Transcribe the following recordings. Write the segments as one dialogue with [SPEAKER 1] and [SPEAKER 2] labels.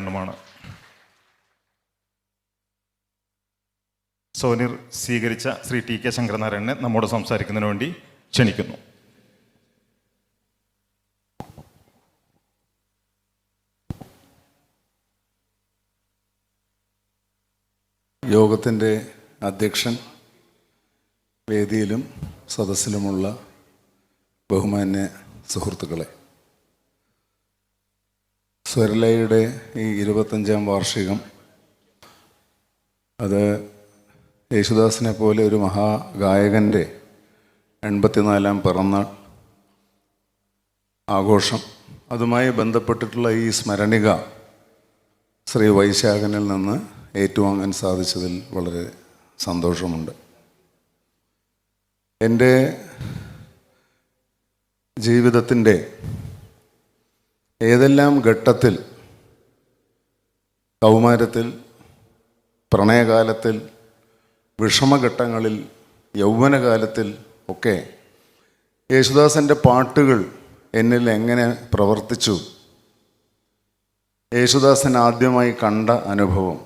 [SPEAKER 1] എണ്ണമാണ് സോനിർ സ്വീകരിച്ച Shri T K ശങ്കരനാരായണനെ നമ്മോട് സംസാരിക്കുന്നതിന് വേണ്ടി ക്ഷണിക്കുന്നു.
[SPEAKER 2] യോഗത്തിന്റെ അധ്യക്ഷൻ വേദിയിലും സദസ്സിലുമുള്ള ബഹുമാന്യ സുഹൃത്തുക്കളെ സ്വരലയുടെ ഈ ഇരുപത്തഞ്ചാം വാർഷികം. അത് യേശുദാസിനെ പോലെ ഒരു മഹാഗായകന്റെ എൺപത്തിനാലാം പിറന്നാൾ ആഘോഷം. അതുമായി ബന്ധപ്പെട്ടിട്ടുള്ള ഈ സ്മരണിക ശ്രീ വൈശാഖനിൽ നിന്ന് ഏറ്റുവാങ്ങാൻ സാധിച്ചതിൽ വളരെ സന്തോഷമുണ്ട്. എന്റെ ജീവിതത്തിന്റെ ഏതെല്ലാം ഘട്ടത്തിൽ കൗമാരത്തിൽ പ്രണയകാലത്തിൽ വിഷമഘട്ടങ്ങളിൽ യൗവനകാലത്തിൽ ഒക്കെ യേശുദാസന്റെ പാട്ടുകൾ എന്നിൽ എങ്ങനെ പ്രവർത്തിച്ചു? യേശുദാസൻ ആദ്യമായി കണ്ട അനുഭവം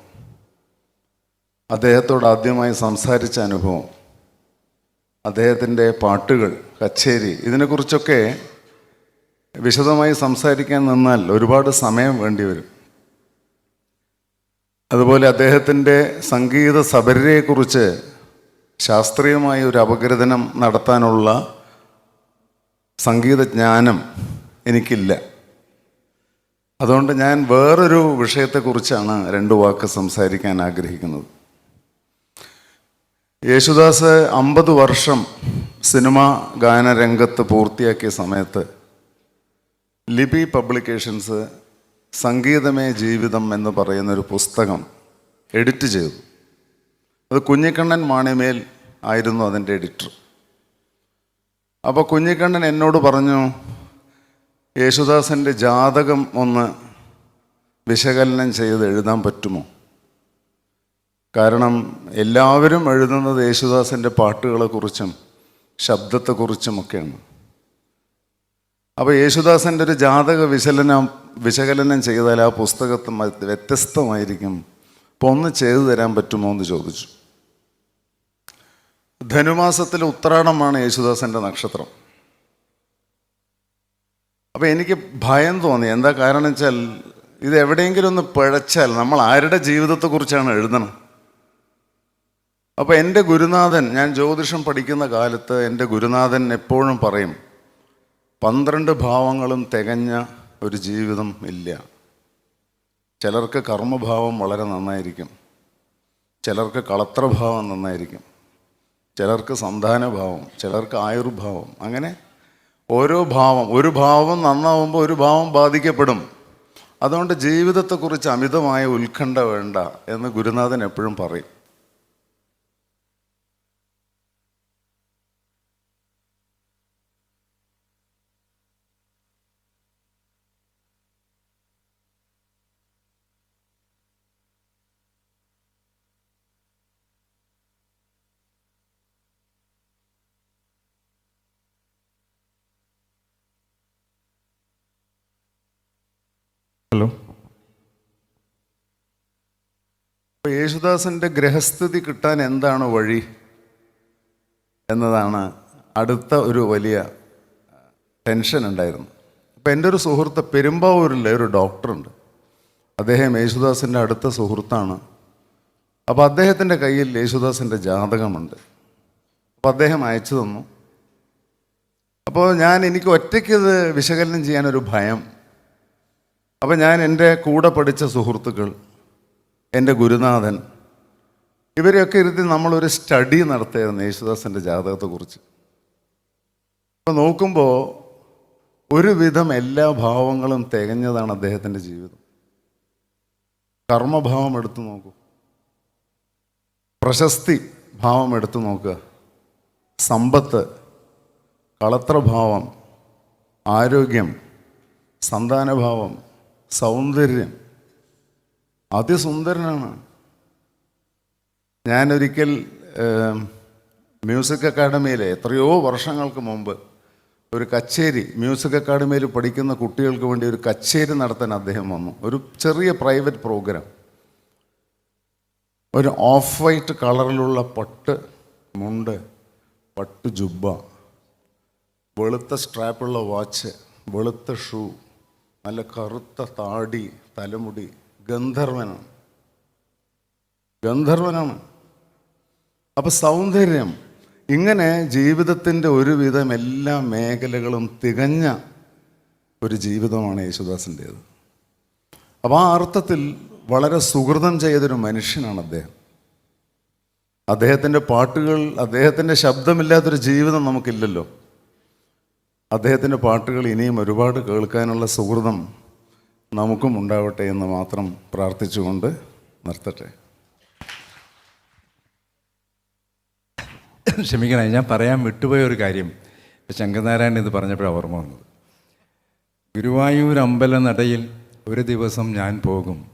[SPEAKER 2] അദ്ദേഹത്തോട് ആദ്യമായി സംസാരിച്ച അനുഭവം അദ്ദേഹത്തിന്റെ പാട്ടുകൾ കച്ചേരി ഇതിനെക്കുറിച്ചൊക്കെ വിശദമായി സംസാരിക്കാൻ നിന്നാൽ ഒരുപാട് സമയം വേണ്ടി വരും. അതുപോലെ അദ്ദേഹത്തിന്റെ സംഗീത സബരരെക്കുറിച്ച് ശാസ്ത്രീയമായ ഒരു അപഗ്രഥനം നടത്താനുള്ള സംഗീതജ്ഞാനം എനിക്കില്ല. അതുകൊണ്ട് ഞാൻ വേറൊരു വിഷയത്തെക്കുറിച്ചാണ് രണ്ട് വാക്ക് സംസാരിക്കാൻ ആഗ്രഹിക്കുന്നത്. യേശുദാസ് അമ്പത് വർഷം സിനിമാ ഗാനരംഗത്ത് പൂർത്തിയാക്കിയ സമയത്ത് ലിപി പബ്ലിക്കേഷൻസ് സംഗീതമേ ജീവിതം എന്ന് പറയുന്നൊരു പുസ്തകം എഡിറ്റ് ചെയ്തു. അത് കുഞ്ഞിക്കണ്ണൻ മാണിമേൽ ആയിരുന്നു അതിന്റെ എഡിറ്റർ. അപ്പോൾ കുഞ്ഞിക്കണ്ണൻ എന്നോട് പറഞ്ഞു യേശുദാസന്റെ ജാതകം ഒന്ന് വിശകലനം ചെയ്ത് എഴുതാൻ പറ്റുമോ? കാരണം എല്ലാവരും എഴുതുന്നത് യേശുദാസന്റെ പാട്ടുകളെക്കുറിച്ചും ശബ്ദത്തെക്കുറിച്ചുമൊക്കെയാണ്. അപ്പോൾ യേശുദാസന്റെ ഒരു ജാതക വിശകലനം വിശകലനം ചെയ്താൽ ആ പുസ്തകത്ത് വ്യത്യസ്തമായിരിക്കും. അപ്പോൾ ഒന്ന് ചെയ്തു തരാൻ പറ്റുമോ എന്ന് ചോദിച്ചു. ധനുമാസത്തിലെ ഉത്രാടമാണ് യേശുദാസന്റെ നക്ഷത്രം. അപ്പോൾ എനിക്ക് ഭയം തോന്നി. എന്താ കാരണം വെച്ചാൽ ഇത് എവിടെയെങ്കിലും ഒന്ന് പിഴച്ചാൽ നമ്മൾ ആരുടെ ജീവിതത്തെക്കുറിച്ചാണ് എഴുതണം? അപ്പോൾ എന്റെ ഗുരുനാഥൻ ഞാൻ ജ്യോതിഷം പഠിക്കുന്ന കാലത്ത് എന്റെ ഗുരുനാഥൻ എപ്പോഴും പറയും പന്ത്രണ്ട് ഭാവങ്ങളും തികഞ്ഞ ഒരു ജീവിതം ഇല്ല. ചിലർക്ക് കർമ്മഭാവം വളരെ നന്നായിരിക്കും. ചിലർക്ക് കളത്രഭാവം നന്നായിരിക്കും. ചിലർക്ക് സന്താനഭാവം ചിലർക്ക് ആയുർഭാവം. അങ്ങനെ ഓരോ ഭാവം ഒരു ഭാവം നന്നാവുമ്പോൾ ഒരു ഭാവം ബാധിക്കപ്പെടും. അതുകൊണ്ട് ജീവിതത്തെക്കുറിച്ച് അമിതമായ ഉത്കണ്ഠ വേണ്ട എന്ന് ഗുരുനാഥൻ എപ്പോഴും പറയും. അപ്പോൾ യേശുദാസന്റെ ഗ്രഹസ്ഥിതി കിട്ടാൻ എന്താണ് വഴി എന്നതാണ് അടുത്ത ഒരു വലിയ ടെൻഷൻ ഉണ്ടായിരുന്നു. അപ്പോൾ എന്റെ ഒരു സുഹൃത്ത് പെരുമ്പാവൂരിലെ ഒരു ഡോക്ടറുണ്ട്. അദ്ദേഹം യേശുദാസിന്റെ അടുത്ത സുഹൃത്താണ്. അപ്പോൾ അദ്ദേഹത്തിന്റെ കയ്യിൽ യേശുദാസിന്റെ ജാതകമുണ്ട്. അപ്പോൾ അദ്ദേഹം അയച്ചു തന്നു. അപ്പോൾ ഞാൻ എനിക്ക് ഒറ്റയ്ക്ക് ഇത് വിശകലനം ചെയ്യാനൊരു ഭയം. അപ്പോൾ ഞാൻ എന്റെ കൂടെ പഠിച്ച സുഹൃത്തുക്കൾ എന്റെ ഗുരുനാഥൻ ഇവരെയൊക്കെ ഇരുത്തി നമ്മളൊരു സ്റ്റഡി നടത്തിയായിരുന്നു യേശുദാസിന്റെ ജാതകത്തെക്കുറിച്ച്. അപ്പോൾ നോക്കുമ്പോൾ ഒരുവിധം എല്ലാ ഭാവങ്ങളും തികഞ്ഞതാണ് അദ്ദേഹത്തിന്റെ ജീവിതം. കർമ്മഭാവം എടുത്തു നോക്കൂ. പ്രശസ്തി ഭാവം എടുത്തു നോക്കുക. സമ്പത്ത് കളത്രഭാവം ആരോഗ്യം സന്താനഭാവം സൗന്ദര്യം അതിസുന്ദരനാണ്. ഞാനൊരിക്കൽ മ്യൂസിക് അക്കാഡമിയിലെ എത്രയോ വർഷങ്ങൾക്ക് മുമ്പ് ഒരു കച്ചേരി മ്യൂസിക് അക്കാഡമിയിൽ പഠിക്കുന്ന കുട്ടികൾക്ക് വേണ്ടി ഒരു കച്ചേരി നടത്താൻ അദ്ദേഹം വന്നു. ഒരു ചെറിയ പ്രൈവറ്റ് പ്രോഗ്രാം. ഒരു ഓഫ് വൈറ്റ് കളറിലുള്ള പട്ട് മുണ്ട് പട്ട് ജുബ്ബ വെളുത്ത സ്ട്രാപ്പുള്ള വാച്ച് വെളുത്ത ഷൂ നല്ല കറുത്ത താടി തലമുടി ഗന്ധർവനാണ് ഗന്ധർവനാണ് അപ്പൊ സൗന്ദര്യം. ഇങ്ങനെ ജീവിതത്തിന്റെ ഒരുവിധം എല്ലാ മേഖലകളും തികഞ്ഞ ഒരു ജീവിതമാണ് യേശുദാസിന്റേത് അപ്പോൾ ആ അർത്ഥത്തിൽ വളരെ സുഹൃതം ചെയ്തൊരു മനുഷ്യനാണ് അദ്ദേഹം. അദ്ദേഹത്തിന്റെ പാട്ടുകൾ അദ്ദേഹത്തിന്റെ ശബ്ദമില്ലാത്തൊരു ജീവിതം നമുക്കില്ലല്ലോ. അദ്ദേഹത്തിന്റെ പാട്ടുകൾ ഇനിയും ഒരുപാട് കേൾക്കാനുള്ള സുഹൃതം നമുക്കും ഉണ്ടാവട്ടെ എന്ന് മാത്രം പ്രാർത്ഥിച്ചുകൊണ്ട് നിർത്തട്ടെ.
[SPEAKER 3] ക്ഷമിക്കണേ ഞാൻ പറയാൻ വിട്ടുപോയ ഒരു കാര്യം. ശങ്കരനാരായണൻ ഇത് പറഞ്ഞപ്പോഴാണ് ഓർമ്മ വന്നത്. ഗുരുവായൂർ അമ്പല നടയിൽ ഒരു ദിവസം ഞാൻ പോകും.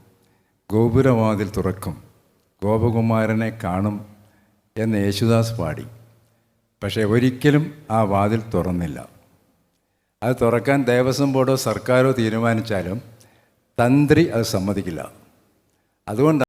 [SPEAKER 3] ഗോപുരവാതിൽ തുറക്കും. ഗോപകുമാരനെ കാണും എന്ന് യേശുദാസ് പാടി. പക്ഷേ ഒരിക്കലും ആ വാതിൽ തുറന്നില്ല. അത് തുറക്കാൻ ദേവസ്വം ബോർഡോ സർക്കാരോ തീരുമാനിച്ചാലും തന്ത്രി അത് സമ്മതിക്കില്ല. അതുകൊണ്ട്